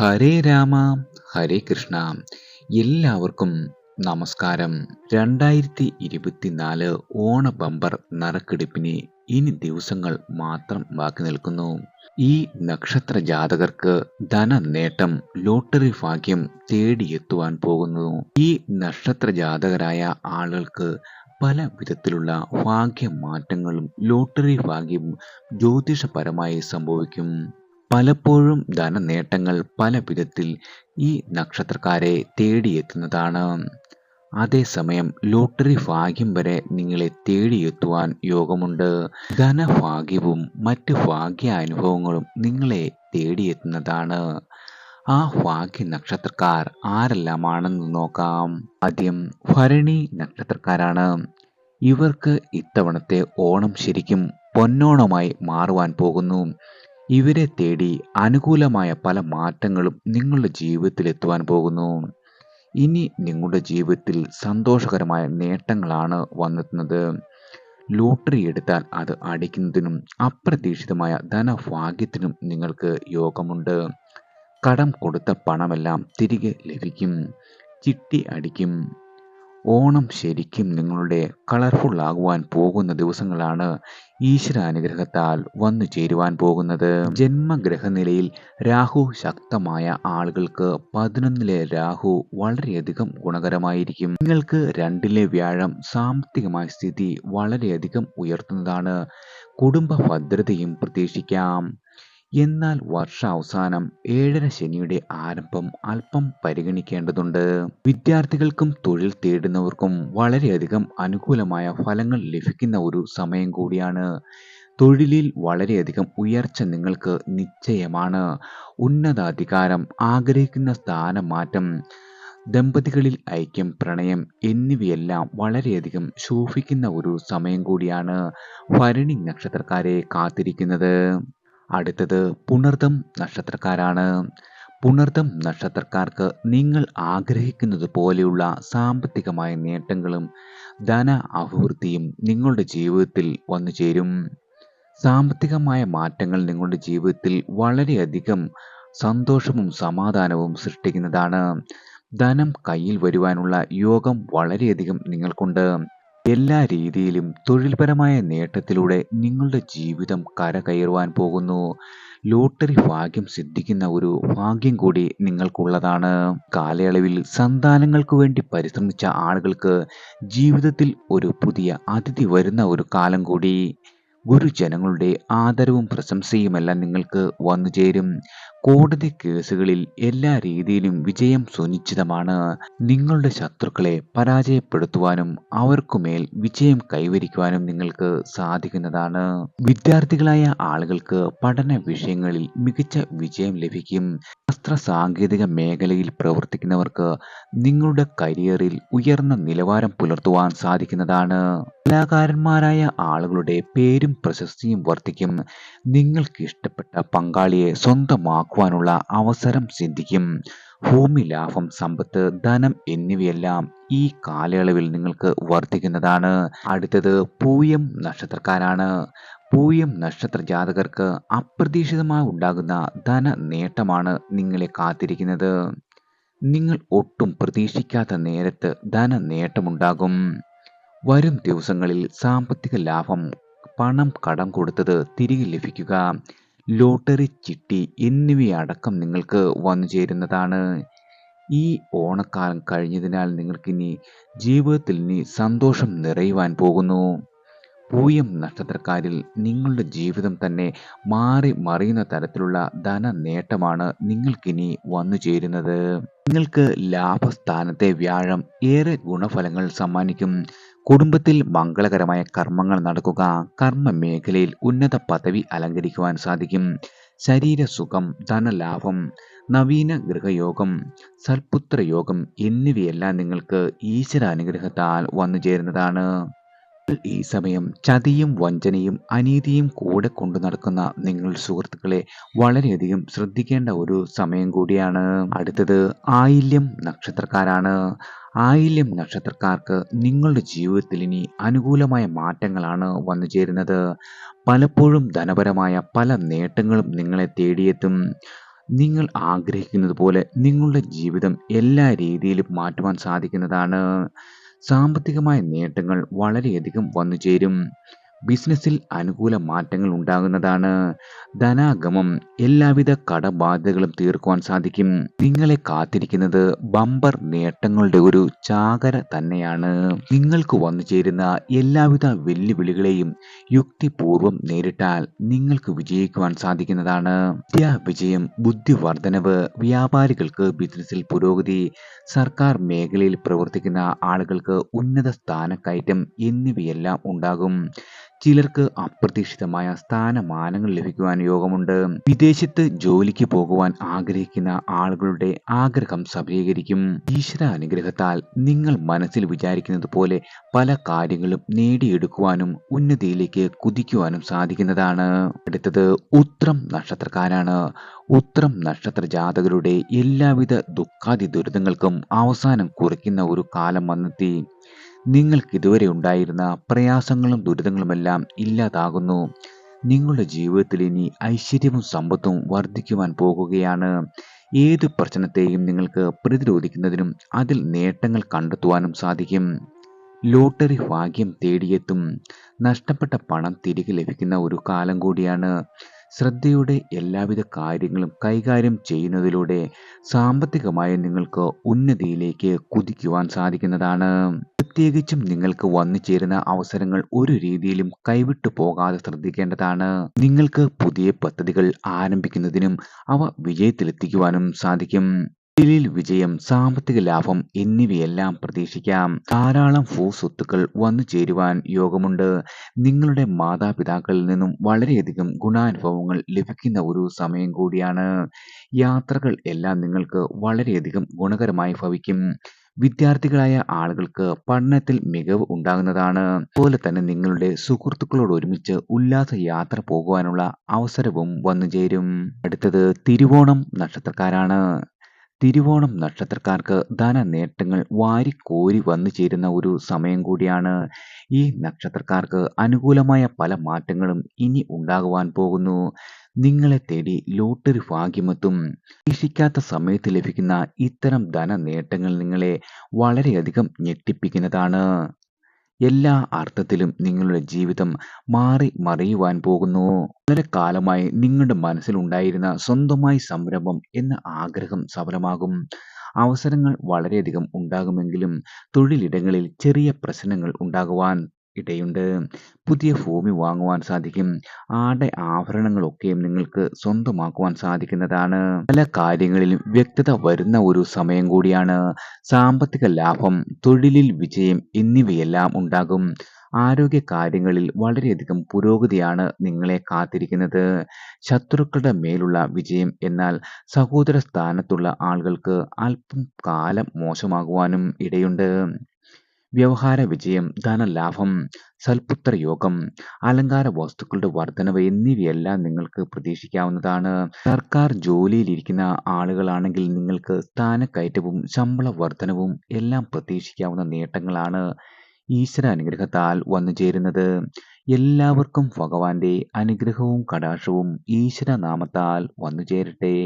ഹരേ രാമ ഹരേ കൃഷ്ണ. എല്ലാവർക്കും നമസ്കാരം. രണ്ടായിരത്തി ഇരുപത്തിനാല് ഓണ ബമ്പർ നറുക്കെടുപ്പിന് ഇനി ദിവസങ്ങൾ മാത്രം ബാക്കി നിൽക്കുന്നു. ഈ നക്ഷത്ര ജാതകർക്ക് ധന നേട്ടം ലോട്ടറി ഭാഗ്യം തേടിയെത്തുവാൻ പോകുന്നു. ഈ നക്ഷത്ര ജാതകരായ ആളുകൾക്ക് പല വിധത്തിലുള്ള ഭാഗ്യമാറ്റങ്ങളും ലോട്ടറി ഭാഗ്യവും ജ്യോതിഷപരമായി സംഭവിക്കും. പലപ്പോഴും ധനനേട്ടങ്ങൾ പല വിധത്തിൽ ഈ നക്ഷത്രക്കാരെ തേടിയെത്തുന്നതാണ്. അതേസമയം ലോട്ടറി ഭാഗ്യം വരെ നിങ്ങളെ തേടിയെത്തുവാൻ യോഗമുണ്ട്. ധനഭാഗ്യവും മറ്റ് ഭാഗ്യാനുഭവങ്ങളും നിങ്ങളെ തേടിയെത്തുന്നതാണ്. ആ ഭാഗ്യ നക്ഷത്രക്കാർ ആരെല്ലാമാണെന്ന് നോക്കാം. ആദ്യം ഭരണി നക്ഷത്രക്കാരാണ്. ഇവർക്ക് ഇത്തവണത്തെ ഓണം ശരിക്കും പൊന്നോണമായി മാറുവാൻ പോകുന്നു. ഇവരെ തേടി അനുകൂലമായ പല മാറ്റങ്ങളും നിങ്ങളുടെ ജീവിതത്തിൽ എത്തുവാൻ പോകുന്നു. ഇനി നിങ്ങളുടെ ജീവിതത്തിൽ സന്തോഷകരമായ നേട്ടങ്ങളാണ് വന്നെത്തുന്നത്. ലോട്ടറി എടുത്താൽ അത് അടിക്കുന്നതിനും അപ്രതീക്ഷിതമായ ധനഭാഗ്യത്തിനും നിങ്ങൾക്ക് യോഗമുണ്ട്. കടം കൊടുത്ത പണമെല്ലാം തിരികെ ലഭിക്കും. ചിട്ടി അടിക്കും. ഓണം ശരിക്കും നിങ്ങളുടെ കളർഫുൾ ആകുവാൻ പോകുന്ന ദിവസങ്ങളാണ് ഈശ്വരാനുഗ്രഹത്താൽ വന്നു ചേരുവാൻ പോകുന്നത്. ജന്മഗ്രഹനിലയിൽ രാഹു ശക്തമായ ആളുകൾക്ക് പതിനൊന്നിലെ രാഹു വളരെയധികം ഗുണകരമായിരിക്കും. നിങ്ങൾക്ക് രണ്ടിലെ വ്യാഴം സാമ്പത്തികമായ സ്ഥിതി വളരെയധികം ഉയർത്തുന്നതാണ്. കുടുംബ ഭദ്രതയും പ്രതീക്ഷിക്കാം. എന്നാൽ വർഷാവസാനം ഏഴര ശനിയുടെ ആരംഭം അല്പം പരിഗണിക്കേണ്ടതുണ്ട്. വിദ്യാർത്ഥികൾക്കും തൊഴിൽ തേടുന്നവർക്കും വളരെയധികം അനുകൂലമായ ഫലങ്ങൾ ലഭിക്കുന്ന ഒരു സമയം കൂടിയാണ്. തൊഴിലിൽ വളരെയധികം ഉയർച്ച നിങ്ങൾക്ക് നിശ്ചയമാണ്. ഉന്നതാധികാരം ആഗ്രഹിക്കുന്ന സ്ഥാനമാറ്റം ദമ്പതികളിൽ ഐക്യം പ്രണയം എന്നിവയെല്ലാം വളരെയധികം ശോഭിക്കുന്ന ഒരു സമയം കൂടിയാണ് ഭരണി നക്ഷത്രക്കാരെ കാത്തിരിക്കുന്നത്. അടുത്തത് പുണർദം നക്ഷത്രക്കാരാണ്. പുണർദം നക്ഷത്രക്കാർക്ക് നിങ്ങൾ ആഗ്രഹിക്കുന്നത് പോലെയുള്ള സാമ്പത്തികമായ നേട്ടങ്ങളും ധന അഭിവൃദ്ധിയും നിങ്ങളുടെ ജീവിതത്തിൽ വന്നു ചേരും. സാമ്പത്തികമായ മാറ്റങ്ങൾ നിങ്ങളുടെ ജീവിതത്തിൽ വളരെയധികം സന്തോഷവും സമാധാനവും സൃഷ്ടിക്കുന്നതാണ്. ധനം കയ്യിൽ വരുവാനുള്ള യോഗം വളരെയധികം നിങ്ങൾക്കുണ്ട്. എല്ലാ രീതിയിലും തൊഴിൽപരമായ നേട്ടത്തിലൂടെ നിങ്ങളുടെ ജീവിതം കരകയറുവാൻ പോകുന്നു. ലോട്ടറി ഭാഗ്യം സിദ്ധിക്കുന്ന ഒരു ഭാഗ്യം കൂടി നിങ്ങൾക്കുള്ളതാണ്. കാലയളവിൽ സന്താനങ്ങൾക്ക് വേണ്ടി പരിശ്രമിച്ച ആളുകൾക്ക് ജീവിതത്തിൽ ഒരു പുതിയ അതിഥി വരുന്ന ഒരു കാലം കൂടി. ഗുരുജനങ്ങളുടെ ആദരവും പ്രശംസയുമെല്ലാം നിങ്ങൾക്ക് വന്നു ചേരും കോടതി കേസുകളിൽ എല്ലാ രീതിയിലും വിജയം സുനിശ്ചിതമാണ്. നിങ്ങളുടെ ശത്രുക്കളെ പരാജയപ്പെടുത്തുവാനും അവർക്കുമേൽ വിജയം കൈവരിക്കുവാനും നിങ്ങൾക്ക് സാധിക്കുന്നതാണ്. വിദ്യാർത്ഥികളായ ആളുകൾക്ക് പഠന വിഷയങ്ങളിൽ മികച്ച വിജയം ലഭിക്കും. ശാസ്ത്ര സാങ്കേതിക മേഖലയിൽ പ്രവർത്തിക്കുന്നവർക്ക് നിങ്ങളുടെ കരിയറിൽ ഉയർന്ന നിലവാരം പുലർത്തുവാൻ സാധിക്കുന്നതാണ്. കലാകാരന്മാരായ ആളുകളുടെ പേരും പ്രശസ്തിയും വർദ്ധിക്കും. നിങ്ങൾക്ക് ഇഷ്ടപ്പെട്ട പങ്കാളിയെ സ്വന്തമാക്കുവാനുള്ള അവസരം സിദ്ധിക്കും. ഭൂമി ലാഭം സമ്പത്ത് ധനം എന്നിവയെല്ലാം ഈ കാലയളവിൽ നിങ്ങൾക്ക് വർദ്ധിക്കുന്നതാണ്. അടുത്തത് പൂയം നക്ഷത്രക്കാരാണ്. പൂയം നക്ഷത്ര ജാതകർക്ക് അപ്രതീക്ഷിതമായി ഉണ്ടാകുന്ന ധന നേട്ടമാണ് നിങ്ങളെ കാത്തിരിക്കുന്നത്. നിങ്ങൾ ഒട്ടും പ്രതീക്ഷിക്കാത്ത നേരത്ത് ധന നേട്ടമുണ്ടാകും. വരും ദിവസങ്ങളിൽ സാമ്പത്തിക ലാഭം പണം കടം കൊടുത്തത് തിരികെ ലഭിക്കുക. ലോട്ടറി ചിട്ടി എന്നിവയടക്കം നിങ്ങൾക്ക് വന്നു ചേരുന്നതാണ്. ഈ ഓണക്കാലം കഴിഞ്ഞതിനാൽ നിങ്ങൾക്കിനി ജീവിതത്തിൽ ഇനി സന്തോഷം നിറയുവാൻ പോകുന്നു. പൂയം നക്ഷത്രക്കാരിൽ നിങ്ങളുടെ ജീവിതം തന്നെ മാറി മറിയുന്ന തരത്തിലുള്ള ധന നേട്ടമാണ് നിങ്ങൾക്കിനി വന്നു ചേരുന്നത്. നിങ്ങൾക്ക് ലാഭസ്ഥാനത്തെ വ്യാഴം ഏറെ ഗുണഫലങ്ങൾ സമ്മാനിക്കും. കുടുംബത്തിൽ മംഗളകരമായ കർമ്മങ്ങൾ നടക്കുക കർമ്മ മേഖലയിൽ ഉന്നത പദവി അലങ്കരിക്കുവാൻ സാധിക്കും. ശരീരസുഖം ധനലാഭം നവീന ഗൃഹയോഗം സൽപുത്ര യോഗം എന്നിവയെല്ലാം നിങ്ങൾക്ക് ഈശ്വരാനുഗ്രഹത്താൽ വന്നു ചേരുന്നതാണ്. ഈ സമയം ചതിയും വഞ്ചനയും അനീതിയും കൂടെ കൊണ്ടു നടക്കുന്ന നിങ്ങൾ സുഹൃത്തുക്കളെ വളരെയധികം ശ്രദ്ധിക്കേണ്ട ഒരു സമയം കൂടിയാണ്. അടുത്തത് ആയില്യം നക്ഷത്രക്കാരാണ്. ആയില്യം നക്ഷത്രക്കാർക്ക് നിങ്ങളുടെ ജീവിതത്തിൽ ഇനി അനുകൂലമായ മാറ്റങ്ങളാണ് വന്നു ചേരുന്നത്. പലപ്പോഴും ധനപരമായ പല നേട്ടങ്ങളും നിങ്ങളെ തേടിയെത്തും. നിങ്ങൾ ആഗ്രഹിക്കുന്നത് പോലെ നിങ്ങളുടെ ജീവിതം എല്ലാ രീതിയിലും മാറ്റുവാൻ സാധിക്കുന്നതാണ്. സാമ്പത്തികമായ നേട്ടങ്ങൾ വളരെയധികം വന്നു ചേരും. ബിസിനസ്സിൽ അനുകൂല മാറ്റങ്ങൾ ഉണ്ടാകുന്നതാണ്. ധനാഗമം എല്ലാവിധ കടബാധ്യതകളും തീർക്കുവാൻ സാധിക്കും. നിങ്ങളെ കാത്തിരിക്കുന്നത് ബമ്പർ നേട്ടങ്ങളുടെ ഒരു ചാകര തന്നെയാണ്. നിങ്ങൾക്ക് വന്നു ചേരുന്ന എല്ലാവിധ വെല്ലുവിളികളെയും യുക്തിപൂർവം നേരിട്ടാൽ നിങ്ങൾക്ക് വിജയിക്കുവാൻ സാധിക്കുന്നതാണ്. വിദ്യാവിജയം ബുദ്ധിവർദ്ധനവ് വ്യാപാരികൾക്ക് ബിസിനസ്സിൽ പുരോഗതി സർക്കാർ മേഖലയിൽ പ്രവർത്തിക്കുന്ന ആളുകൾക്ക് ഉന്നത സ്ഥാനക്കയറ്റം എന്നിവയെല്ലാം ഉണ്ടാകും. ചിലർക്ക് അപ്രതീക്ഷിതമായ സ്ഥാനമാനങ്ങൾ ലഭിക്കുവാൻ യോഗമുണ്ട്. വിദേശത്ത് ജോലിക്ക് പോകുവാൻ ആഗ്രഹിക്കുന്ന ആളുകളുടെ ആഗ്രഹം സഫലീകരിക്കും. ഈശ്വര അനുഗ്രഹത്താൽ നിങ്ങൾ മനസ്സിൽ വിചാരിക്കുന്നത് പോലെ പല കാര്യങ്ങളും നേടിയെടുക്കുവാനും ഉന്നതിയിലേക്ക് കുതിക്കുവാനും സാധിക്കുന്നതാണ്. അടുത്തത് ഉത്രം നക്ഷത്രക്കാരാണ്. ഉത്രം നക്ഷത്ര ജാതകരുടെ എല്ലാവിധ ദുഃഖാദി ദുരിതങ്ങൾക്കും അവസാനം കുറിക്കുന്ന ഒരു കാലം വന്നെത്തി. നിങ്ങൾക്ക് ഇതുവരെ ഉണ്ടായിരുന്ന പ്രയാസങ്ങളും ദുരിതങ്ങളുമെല്ലാം ഇല്ലാതാകുന്നു. നിങ്ങളുടെ ജീവിതത്തിൽ ഇനി ഐശ്വര്യവും സമ്പത്തും വർദ്ധിക്കുവാൻ പോകുകയാണ്. ഏത് പ്രശ്നത്തെയും നിങ്ങൾക്ക് പ്രതിരോധിക്കുന്നതിനും അതിൽ നേട്ടങ്ങൾ കണ്ടെത്തുവാനും സാധിക്കും. ലോട്ടറി ഭാഗ്യം തേടിയെത്തും. നഷ്ടപ്പെട്ട പണം തിരികെ ലഭിക്കുന്ന ഒരു കാലം കൂടിയാണ്. ശ്രദ്ധയോടെ എല്ലാവിധ കാര്യങ്ങളും കൈകാര്യം ചെയ്യുന്നതിലൂടെ സാമ്പത്തികമായി നിങ്ങൾക്ക് ഉന്നതിയിലേക്ക് കുതിക്കുവാൻ സാധിക്കുന്നതാണ്. പ്രത്യേകിച്ചും നിങ്ങൾക്ക് വന്നു ചേരുന്ന അവസരങ്ങൾ ഒരു രീതിയിലും കൈവിട്ടു പോകാതെ ശ്രദ്ധിക്കേണ്ടതാണ്. നിങ്ങൾക്ക് പുതിയ പദ്ധതികൾ ആരംഭിക്കുന്നതിനും അവ വിജയത്തിലെത്തിക്കുവാനും സാധിക്കും. തൊഴിലിൽ വിജയം സാമ്പത്തിക ലാഭം എന്നിവയെല്ലാം പ്രതീക്ഷിക്കാം. ധാരാളം ഭൂസ്വത്തുക്കൾ വന്നു ചേരുവാൻ യോഗമുണ്ട്. നിങ്ങളുടെ മാതാപിതാക്കളിൽ നിന്നും വളരെയധികം ഗുണാനുഭവങ്ങൾ ലഭിക്കുന്ന ഒരു സമയം കൂടിയാണ്. യാത്രകൾ എല്ലാം നിങ്ങൾക്ക് വളരെയധികം ഗുണകരമായി ഭവിക്കും. വിദ്യാർത്ഥികളായ ആളുകൾക്ക് പഠനത്തിൽ മികവ് ഉണ്ടാകുന്നതാണ്. അതുപോലെ തന്നെ നിങ്ങളുടെ സുഹൃത്തുക്കളോട് ഒരുമിച്ച് ഉല്ലാസ യാത്ര പോകുവാനുള്ള അവസരവും വന്നു ചേരും. അടുത്തത് തിരുവോണം നക്ഷത്രക്കാരാണ്. തിരുവോണം നക്ഷത്രക്കാർക്ക് ധന നേട്ടങ്ങൾ വാരിക്കോരി വന്നു ചേരുന്ന ഒരു സമയം കൂടിയാണ് ഈ നക്ഷത്രക്കാർക്ക് അനുകൂലമായ പല മാറ്റങ്ങളും ഇനി ഉണ്ടാകുവാൻ പോകുന്നു. നിങ്ങളെ തേടി ലോട്ടറി ഭാഗ്യമെത്തും. പ്രതീക്ഷിക്കാത്ത സമയത്ത് ലഭിക്കുന്ന ഇത്തരം ധന നേട്ടങ്ങൾ നിങ്ങളെ വളരെയധികം ഞെട്ടിപ്പിക്കുന്നതാണ്. എല്ലാ അർത്ഥത്തിലും നിങ്ങളുടെ ജീവിതം മാറി മറിയുവാൻ പോകുന്നു. വളരെ കാലമായി നിങ്ങളുടെ മനസ്സിലുണ്ടായിരുന്ന സ്വന്തമായി സംരംഭം എന്ന ആഗ്രഹം സഫലമാകും. അവസരങ്ങൾ വളരെയധികം ഉണ്ടാകുമെങ്കിലും തൊഴിലിടങ്ങളിൽ ചെറിയ പ്രശ്നങ്ങൾ ഉണ്ടാകുവാൻ ഇടയുണ്ട്. പുതിയ ഭൂമി വാങ്ങുവാൻ സാധിക്കും. ആടെ ആഭരണങ്ങളൊക്കെയും നിങ്ങൾക്ക് സ്വന്തമാക്കുവാൻ സാധിക്കുന്നതാണ്. പല കാര്യങ്ങളിലും വ്യക്തത വരുന്ന ഒരു സമയം കൂടിയാണ്. സാമ്പത്തിക ലാഭം തൊഴിലിൽ വിജയം എന്നിവയെല്ലാം ഉണ്ടാകും. ആരോഗ്യ കാര്യങ്ങളിൽ വളരെയധികം പുരോഗതിയാണ് നിങ്ങളെ കാത്തിരിക്കുന്നത്. ശത്രുക്കളുടെ മേലുള്ള വിജയം എന്നാൽ സഹോദര സ്ഥാനത്തുള്ള ആളുകൾക്ക് അല്പം കാലം മോശമാകുവാനും ഇടയുണ്ട്. വ്യവഹാര വിജയം ധനലാഭം സൽപുത്ര യോഗം അലങ്കാര വസ്തുക്കളുടെ വർധനവ് എന്നിവയെല്ലാം നിങ്ങൾക്ക് പ്രതീക്ഷിക്കാവുന്നതാണ്. സർക്കാർ ജോലിയിലിരിക്കുന്ന ആളുകളാണെങ്കിൽ നിങ്ങൾക്ക് സ്ഥാനക്കയറ്റവും ശമ്പള വർധനവും എല്ലാം പ്രതീക്ഷിക്കാവുന്ന നേട്ടങ്ങളാണ് ഈശ്വര അനുഗ്രഹത്താൽ വന്നു ചേരുന്നത്. എല്ലാവർക്കും ഭഗവാന്റെ അനുഗ്രഹവും കടാക്ഷവും ഈശ്വര നാമത്താൽ വന്നു ചേരട്ടെ.